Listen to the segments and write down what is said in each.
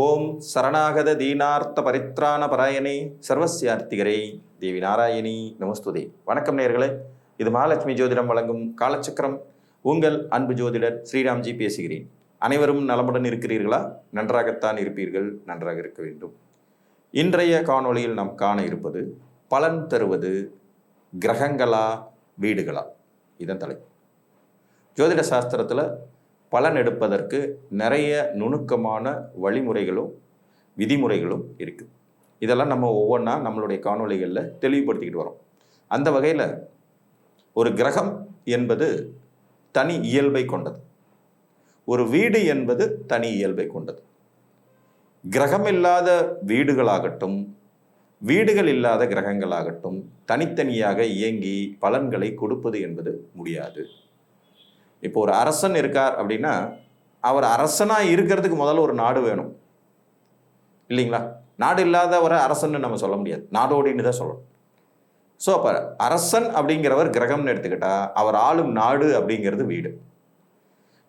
ஓம் சரணாகத தீனார்த்த பரித்ராண பராயணே சர்வசியார்த்திகரே தேவி நாராயணி நமஸ்துதே. வணக்கம் நேர்களே இது மகாலட்சுமி ஜோதிடம் வழங்கும் காலச்சக்கரம். உங்கள் அன்பு ஜோதிடர் ஸ்ரீராம்ஜி பேசுகிறேன். அனைவரும் நலமுடன் இருக்கிறீர்களா? நன்றாகத்தான் இருப்பீர்கள் நன்றாக இருக்க வேண்டும். இன்றைய காணொளியில் நாம் காண இருப்பது பலன் தருவது கிரகங்களா வீடுகளா? இதன் தலைப்பு ஜோதிட சாஸ்திரத்தில் பலன் எடுப்பதற்கு நிறைய நுணுக்கமான வழிமுறைகளும் விதிமுறைகளும் இருக்குது இதெல்லாம் நம்ம ஒவ்வொன்றா நம்மளுடைய காணொளிகளில் தெளிவுபடுத்திக்கிட்டு வரோம். அந்த வகையில் ஒரு கிரகம் என்பது தனி இயல்பை கொண்டது. ஒரு வீடு என்பது தனி இயல்பை கொண்டது. கிரகம் இல்லாத வீடுகளாகட்டும் வீடுகள் இல்லாத கிரகங்களாகட்டும் தனித்தனியாக இயங்கி பலன்களை கொடுப்பது என்பது முடியாது. இப்போ ஒரு அரசன் இருக்கார் அப்படின்னா அவர் அரசனாக இருக்கிறதுக்கு முதல்ல ஒரு நாடு வேணும். இல்லைங்களா? நாடு இல்லாதவரை அரசன்னு நம்ம சொல்ல முடியாது. நாடோடின்னு தான் சொல்லணும். ஸோ அப்போ அரசன் அப்படிங்கிறவர் கிரகம்னு எடுத்துக்கிட்டால் அவர் ஆளும் நாடு அப்படிங்கிறது வீடு.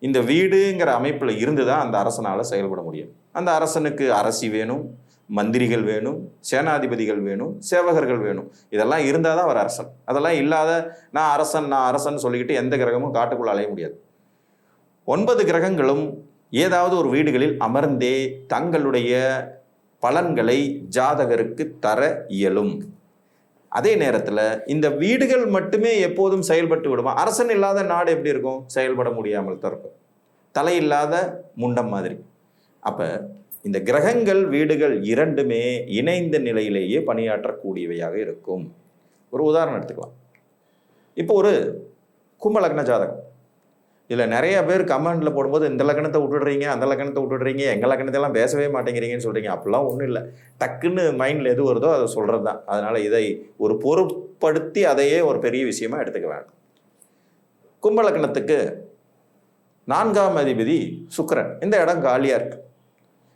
இந்த வீடுங்கிற அமைப்பில் இருந்து தான் அந்த அரசனால் செயல்பட முடியும். அந்த அரசனுக்கு அரசி வேணும். மந்திரிகள் வேணும் சேனாதிபதிகள் வேணும் சேவகர்கள் வேணும். இதெல்லாம் இருந்தால் தான் அவர் அரசன். அதெல்லாம் இல்லாத நான் அரசன் நான் அரசன் சொல்லிக்கிட்டு எந்த கிரகமும் காட்டுக்குள்ள அலைய முடியாது. ஒன்பது கிரகங்களும் ஏதாவது ஒரு வீடுகளில் அமர்ந்தே தங்களுடைய பலன்களை ஜாதகருக்கு தர இயலும். அதே நேரத்தில் இந்த வீடுகள் மட்டுமே எப்போதும் செயல்பட்டு விடுமா? அரசன் இல்லாத நாடு எப்படி இருக்கும்? செயல்பட முடியாமல் தான் இருக்கும். தலையில்லாத முண்டம் மாதிரி. அப்போ இந்த கிரகங்கள் வீடுகள் இரண்டுமே இணைந்த நிலையிலேயே பணியாற்றக்கூடியவையாக இருக்கும். ஒரு உதாரணம் எடுத்துக்கலாம். இப்போ ஒரு கும்பலக்ன ஜாதகம். இதில் நிறைய பேர் கமெண்டில் போடும்போது இந்த லக்கணத்தை விட்டுடுறீங்க அந்த லக்கணத்தை விட்டுடுறீங்க எங்கள் லக்கணத்தையெல்லாம் பேசவே மாட்டேங்கிறீங்கன்னு சொல்கிறீங்க அப்படிலாம் ஒன்றும் இல்லை. டக்குன்னு மைண்டில் எது வருதோ அதை சொல்கிறது தான். அதனால் இதை ஒரு பொருட்படுத்தி அதையே ஒரு பெரிய விஷயமா எடுத்துக்க வேண்டாம். கும்பலக்கணத்துக்கு நான்காம் அதிபதி சுக்கரன். இந்த இடம் காலியாக இருக்குது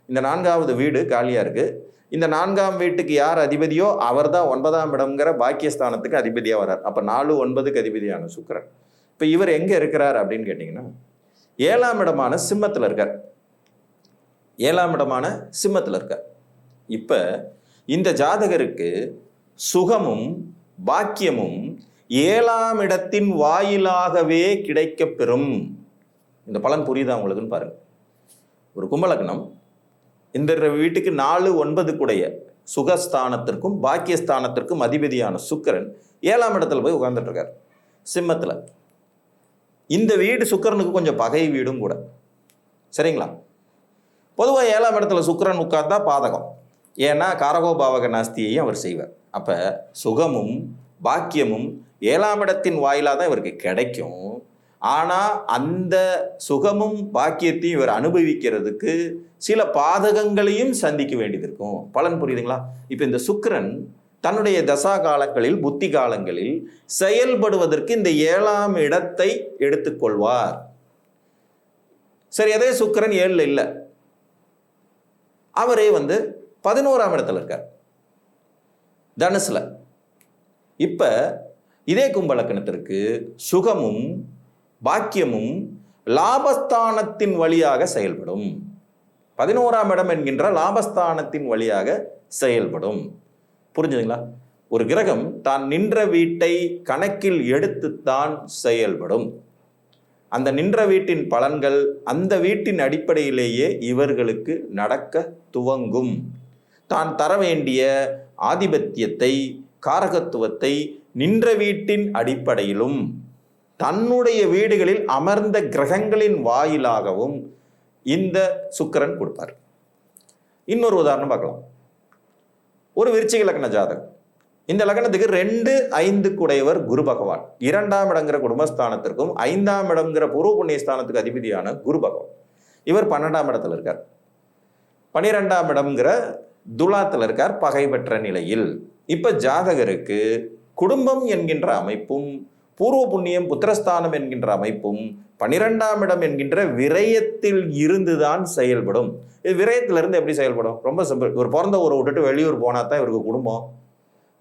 இந்த நான்காவது வீடு காலியாக இருக்குது இந்த நான்காம் வீட்டுக்கு யார் அதிபதியோ அவர் தான் ஒன்பதாம் இடம்ங்கிற பாக்கியஸ்தானத்துக்கு அதிபதியாக வரார் அப்போ நாலு ஒன்பதுக்கு அதிபதியான சுக்கரன். இப்போ இவர் எங்கே இருக்கிறார் அப்படின்னு கேட்டிங்கன்னா ஏழாம் இடமான சிம்மத்தில் இருக்கார். ஏழாம் இடமான சிம்மத்தில் இருக்கார். இப்போ இந்த ஜாதகருக்கு சுகமும் பாக்கியமும் ஏழாம் இடத்தின் வாயிலாகவே கிடைக்கப் பெறும் இந்த பலன் புரியுதா உங்களுக்குன்னு பாருங்கள் ஒரு கும்பலக்னம் இந்த வீட்டுக்கு நாலு ஒன்பது கூடைய சுகஸ்தானத்திற்கும் பாக்கியஸ்தானத்திற்கும் அதிபதியான சுக்கரன் ஏழாம் இடத்துல போய் உட்கார்ந்துட்டு சிம்மத்தில். இந்த வீடு சுக்கிரனுக்கு கொஞ்சம் பகை வீடும் கூட. சரிங்களா? பொதுவாக ஏழாம் இடத்துல சுக்கிரன் உட்கார்ந்தா பாதகம். ஏன்னா காரகோபாவக நாஸ்தியையும் அவர் செய்வார். அப்போ சுகமும் பாக்கியமும் ஏழாம் இடத்தின் வாயிலாக தான் இவருக்கு கிடைக்கும். ஆனால் அந்த சுகமும் பாக்கியத்தையும் இவர் அனுபவிக்கிறதுக்கு சில பாதகங்களையும் சந்திக்க வேண்டியது இருக்கும். பலன் புரியுதுங்களா? இப்போ இந்த சுக்கரன் தன்னுடைய தசா காலங்களில் புத்தி காலங்களில் செயல்படுவதற்கு இந்த ஏழாம் இடத்தை எடுத்துக்கொள்வார். சரி அதே சுக்கிரன் ஏழில் இல்லை. அவரே வந்து பதினோராம் இடத்துல இருக்கார். தனுசில். இப்போ இதே கும்பலக்கணத்திற்கு சுகமும் பாக்கியமும் லாபஸ்தானத்தின் வழியாக செயல்படும். பதினோராம் இடம் என்கின்ற லாபஸ்தானத்தின் வழியாக செயல்படும். புரிஞ்சுதுங்களா? ஒரு கிரகம் தான் நின்ற வீட்டை கணக்கில் எடுத்துத்தான் செயல்படும். அந்த நின்ற வீட்டின் பலன்கள் அந்த வீட்டின் அடிப்படையிலேயே இவர்களுக்கு நடக்க துவங்கும். தான் தர வேண்டிய ஆதிபத்தியத்தை காரகத்துவத்தை நின்ற வீட்டின் அடிப்படையிலும் தன்னுடைய வீடுகளில் அமர்ந்த கிரகங்களின் வாயிலாகவும் இந்த சுக்கிரன் கொடுப்பார். இன்னொரு உதாரணம் பார்க்கலாம். ஒரு விருச்சிக லக்ன ஜாதகம். இந்த லக்னத்துக்கு ரெண்டு ஐந்து குடையவர் குரு பகவான். இரண்டாம் இடங்கிற குடும்பஸ்தானத்திற்கும் ஐந்தாம் இடங்கிற பூர்வ புண்ணிய ஸ்தானத்துக்கு அதிபதியான குரு பகவான். இவர் பன்னெண்டாம் இடத்துல இருக்கார். பனிரெண்டாம் இடம்ங்கிற துலாத்தில் இருக்கார் பகை பெற்ற நிலையில். இப்போ ஜாதகருக்கு குடும்பம் என்கின்ற அமைப்பும் பூர்வ புண்ணியம் புத்திரஸ்தானம் என்கின்ற அமைப்பும் பனிரெண்டாம் இடம் என்கின்ற விரயத்தில் இருந்துதான் செயல்படும். இது விரயத்திலிருந்து எப்படி செயல்படும்? ரொம்ப சிம்பிள் இவர் பிறந்த ஊரை விட்டுட்டு வெளியூர் போனா தான் இவருக்கு குடும்பம்.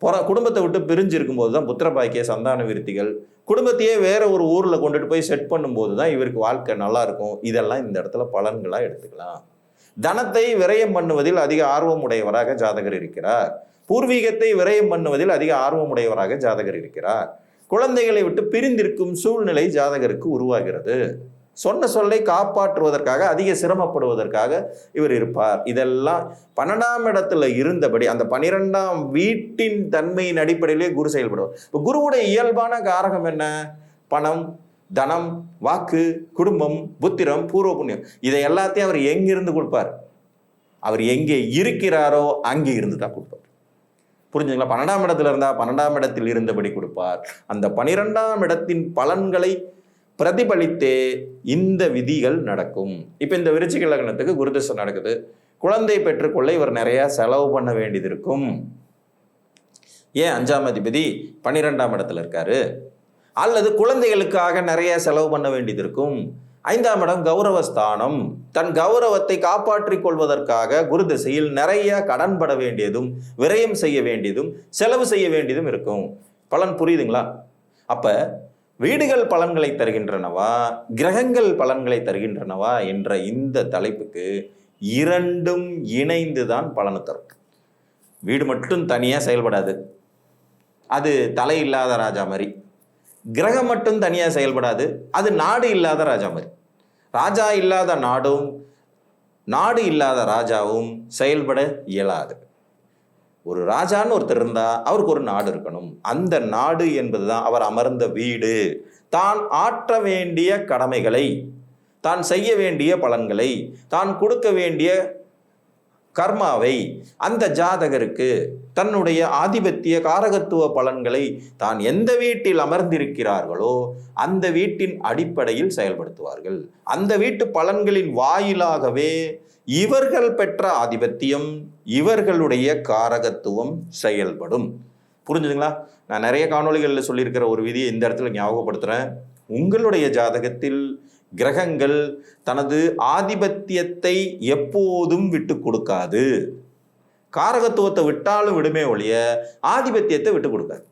பிற குடும்பத்தை விட்டு பிரிஞ்சு இருக்கும்போது தான் புத்திர பாக்கிய சந்தான விருத்திகள். குடும்பத்தையே வேற ஒரு ஊரில் கொண்டுட்டு போய் செட் பண்ணும்போது தான் இவருக்கு வாழ்க்கை நல்லா இருக்கும். இதெல்லாம் இந்த இடத்துல பலன்களாக எடுத்துக்கலாம். தனத்தை விரயம் பண்ணுவதில் அதிக ஆர்வம் உடையவராக ஜாதகர் இருக்கிறார். பூர்வீகத்தை விரயம் பண்ணுவதில் அதிக ஆர்வம் உடையவராக ஜாதகர் இருக்கிறார். குழந்தைகளை விட்டு பிரிந்திருக்கும் சூழ்நிலை ஜாதகருக்கு உருவாகிறது. சொன்ன சொல்லை காப்பாற்றுவதற்காக அதிக சிரமப்படுவதற்காக இவர் இருப்பார். இதெல்லாம் பன்னெண்டாம் இடத்துல இருந்தபடி அந்த பனிரெண்டாம் வீட்டின் தன்மையின் அடிப்படையிலே குரு செயல்படுவார். இப்போ குருவுடைய இயல்பான காரகம் என்ன? பணம் தனம் வாக்கு குடும்பம் புத்திரம் பூர்வ புண்ணியம். இதை எல்லாத்தையும் அவர் எங்கிருந்து கொடுப்பார்? அவர் எங்கே இருக்கிறாரோ அங்கே இருந்து தான் கொடுப்பார். புரிஞ்சுங்களா பன்னெண்டாம் இடத்துல இருந்தால் பன்னெண்டாம் இடத்தில் இருந்தபடி கொடுப்பார். அந்த பனிரெண்டாம் இடத்தின் பலன்களை பிரதிபலித்தே இந்த விதிகள் நடக்கும். இப்போ இந்த விருச்சிக லக்னத்துக்கு குருதசை நடக்குது. குழந்தை பெற்றுக்கொள்ள இவர் நிறைய செலவு பண்ண வேண்டியது இருக்கும். ஏன்? அஞ்சாம் அதிபதி பன்னிரெண்டாம் இடத்துல இருக்காரு. அல்லது குழந்தைகளுக்காக நிறைய செலவு பண்ண வேண்டியது இருக்கும். ஐந்தாம் இடம் கௌரவஸ்தானம். தன் கௌரவத்தை காப்பாற்றிக் கொள்வதற்காக குரு திசையில் நிறைய கடன்பட வேண்டியதும் விரயம் செய்ய வேண்டியதும் செலவு செய்ய வேண்டியதும் இருக்கும். பலன் புரியுதுங்களா? அப்ப வீடுகள் பலன்களை தருகின்றனவா? கிரகங்கள் பலன்களை தருகின்றனவா? என்ற இந்த தலைப்புக்கு இரண்டும் இணைந்து தான் பலனை தரும். வீடு மட்டும் தனியாக செயல்படாது. அது தலை இல்லாத ராஜா மாதிரி. கிரகம் மட்டும் தனியாக செயல்படாது. அது நாடு இல்லாத ராஜா மாதிரி. ராஜா இல்லாத நாடும் நாடு இல்லாத ராஜாவும் செயல்பட இயலாது. ஒரு ராஜான்னு ஒருத்தர் இருந்தா அவருக்கு ஒரு நாடு இருக்கணும். அந்த நாடு என்பதுதான் அவர் அமர்ந்த வீடு. தான் ஆற்ற வேண்டிய கடமைகளை தான் செய்ய வேண்டிய பலன்களை தான் கொடுக்க வேண்டிய கர்மாவை அந்த ஜாதகருக்கு தன்னுடைய ஆதிபத்திய காரகத்துவ பலன்களை தான் எந்த வீட்டில் அமர்ந்திருக்கிறார்களோ அந்த வீட்டின் அடிப்படையில் செயல்படுத்துவார்கள். அந்த வீட்டு பலன்களின் வாயிலாகவே இவர்கள் பெற்ற ஆதிபத்தியம் இவர்களுடைய காரகத்துவம் செயல்படும். புரிஞ்சுதுங்களா? நான் நிறைய காணொளிகளில் சொல்லியிருக்கிற ஒரு விதியை இந்த இடத்துல ஞாபகப்படுத்துகிறேன் உங்களுடைய ஜாதகத்தில் கிரகங்கள் தனது ஆதிபத்தியத்தை எப்போதும் விட்டு கொடுக்காது. காரகத்துவத்தை விட்டாலும் விடுமே ஒழிய ஆதிபத்தியத்தை விட்டு கொடுக்காது.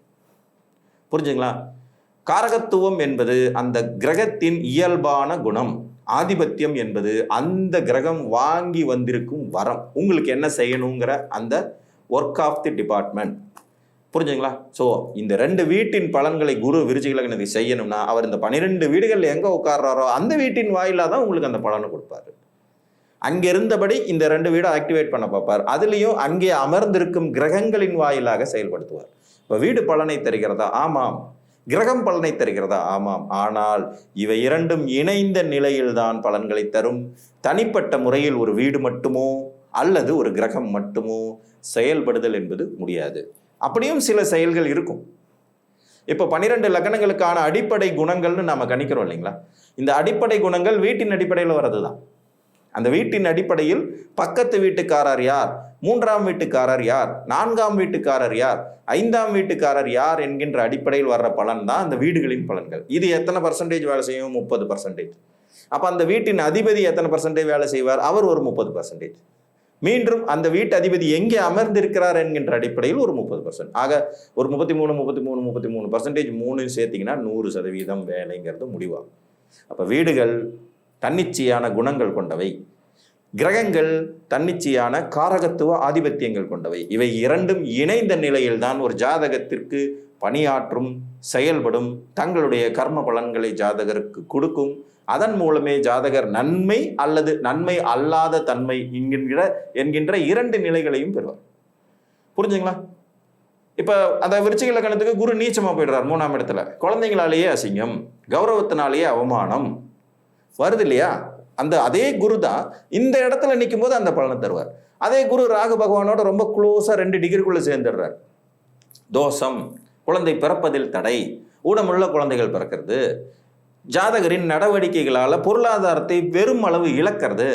புரிஞ்சுங்களா? காரகத்துவம் என்பது அந்த கிரகத்தின் இயல்பான குணம். ஆதிபத்தியம் என்பது அந்த கிரகம் வாங்கி வந்திருக்கும் வரம். உங்களுக்கு என்ன செய்யணுங்கிற அந்த ஒர்க் ஆஃப் தி டிபார்ட்மெண்ட் புரிஞ்சுங்களா ஸோ இந்த ரெண்டு வீட்டின் பலன்களை குரு விருச்சிகள செய்யணும்னா அவர் இந்த பன்னிரெண்டு வீடுகளில் எங்கே உட்கார்றாரோ அந்த வீட்டின் வாயிலாக தான் உங்களுக்கு அந்த பலனை கொடுப்பாரு. அங்கே இருந்தபடி இந்த ரெண்டு வீடை ஆக்டிவேட் பண்ண பார்ப்பார். அதுலேயும் அங்கே அமர்ந்திருக்கும் கிரகங்களின் வாயிலாக செயல்படுத்துவார். இப்போ வீடு பலனை தருகிறதா? ஆமாம். கிரகம் பலனை தருகிறதா? ஆமாம். ஆனால் இவை இரண்டும் இணைந்த நிலையில்தான் பலன்களை தரும். தனிப்பட்ட முறையில் ஒரு வீடு மட்டுமோ அல்லது ஒரு கிரகம் மட்டுமோ செயல்படுதல் என்பது முடியாது. அப்படியும் சில செயல்கள் இருக்கும். இப்போ பன்னிரெண்டு லக்னங்களுக்கான அடிப்படை குணங்கள்னு நாம் கணிக்கிறோம் இல்லைங்களா? இந்த அடிப்படை குணங்கள் வீட்டின் அடிப்படையில் வர்றது தான் அந்த வீட்டின் அடிப்படையில் பக்கத்து வீட்டுக்காரர் யார்? மூன்றாம் வீட்டுக்காரர் யார்? நான்காம் வீட்டுக்காரர் யார்? ஐந்தாம் வீட்டுக்காரர் யார் என்கின்ற அடிப்படையில் வர்ற பலன் தான் அந்த வீடுகளின் பலன்கள். இது எத்தனை பர்சன்டேஜ் வேலை செய்யும்? முப்பது பர்சன்டேஜ் அப்போ அந்த வீட்டின் அதிபதி எத்தனை பர்சன்டேஜ் வேலை செய்வார்? அவர் ஒரு முப்பது பர்சன்டேஜ் மீண்டும் அந்த வீட்டு அதிபதி எங்கே அமர்ந்திருக்கிறார் என்கின்ற அடிப்படையில் ஒரு முப்பது பர்சன்ட் ஆக ஒரு முப்பத்தி மூணு முப்பத்தி மூணு முப்பத்தி மூணு பர்சன்டேஜ் மூணு சேர்த்திங்கன்னா நூறு சதவீதம் வேலைங்கிறது முடிவாகும். அப்போ வீடுகள் தன்னிச்சையான குணங்கள் கொண்டவை. கிரகங்கள் தன்னிச்சையான காரகத்துவ ஆதிபத்தியங்கள் கொண்டவை. இவை இரண்டும் இணைந்த நிலையில்தான் ஒரு ஜாதகத்திற்கு பணியாற்றும் செயல்படும் தங்களுடைய கர்ம பலன்களை ஜாதகருக்கு கொடுக்கும் அதன் மூலமே ஜாதகர் நன்மை அல்லது நன்மை அல்லாத தன்மை என்கின்ற என்கின்ற இரண்டு நிலைகளையும் பெறுவார். புரிஞ்சுங்களா? இப்போ அந்த விருச்சிக இலக்கணத்துக்கு குரு நீச்சமா போயிடுறார் மூணாம் இடத்துல. குழந்தைங்களாலேயே அசிங்கம் கௌரவத்தினாலேயே அவமானம். வருது இல்லையா? அந்த அதே குரு தான் இந்த இடத்துல நிற்கும் போது அந்த பலனை தருவார். அதே குரு ராகு பகவானோட ரொம்ப க்ளோஸாக ரெண்டு டிகிரிக்குள்ளே சேர்ந்துடுறார். தோஷம் குழந்தை பிறப்பதில் தடை ஊனமுள்ள குழந்தைகள் பிறக்கிறது. ஜாதகரின் நடவடிக்கைகளால் பொருளாதாரத்தை வெறும் அளவு இழக்கிறது.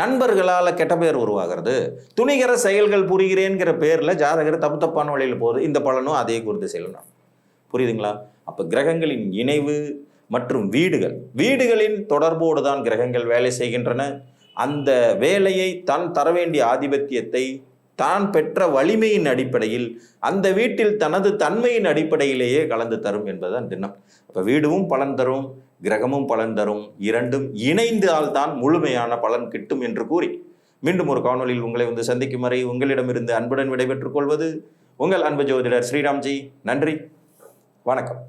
நண்பர்களால் கெட்ட பேர் உருவாகிறது. துணிகர செயல்கள் புரிகிறேங்கிற பேரில் ஜாதகர் தப்பு தப்பான வழியில் போகுது. இந்த பலனும் அதே குறித்து செல்லணும் புரியுதுங்களா? அப்போ கிரகங்களின் இணைவு மற்றும் வீடுகள். வீடுகளின் தொடர்போடு தான் கிரகங்கள் வேலை செய்கின்றன. அந்த வேலையை தன் தர வேண்டிய ஆதிபத்தியத்தை தான் பெற்ற வலிமையின் அடிப்படையில் அந்த வீட்டில் தனது தன்மையின் அடிப்படையிலேயே கலந்து தரும் என்பதுதான் திண்ணம். இப்போ வீடும் பலன் தரும் கிரகமும் பலன் தரும் இரண்டும் இணைந்தால் தான் முழுமையான பலன் கிட்டும் என்று கூறி மீண்டும் ஒரு காணொளியில் உங்களை வந்து சந்திக்கும் வரை உங்களிடமிருந்து அன்புடன் விடைபெற்றுக் கொள்வது உங்கள் அன்பு ஜோதிடர் ஸ்ரீராம்ஜி. நன்றி. வணக்கம்.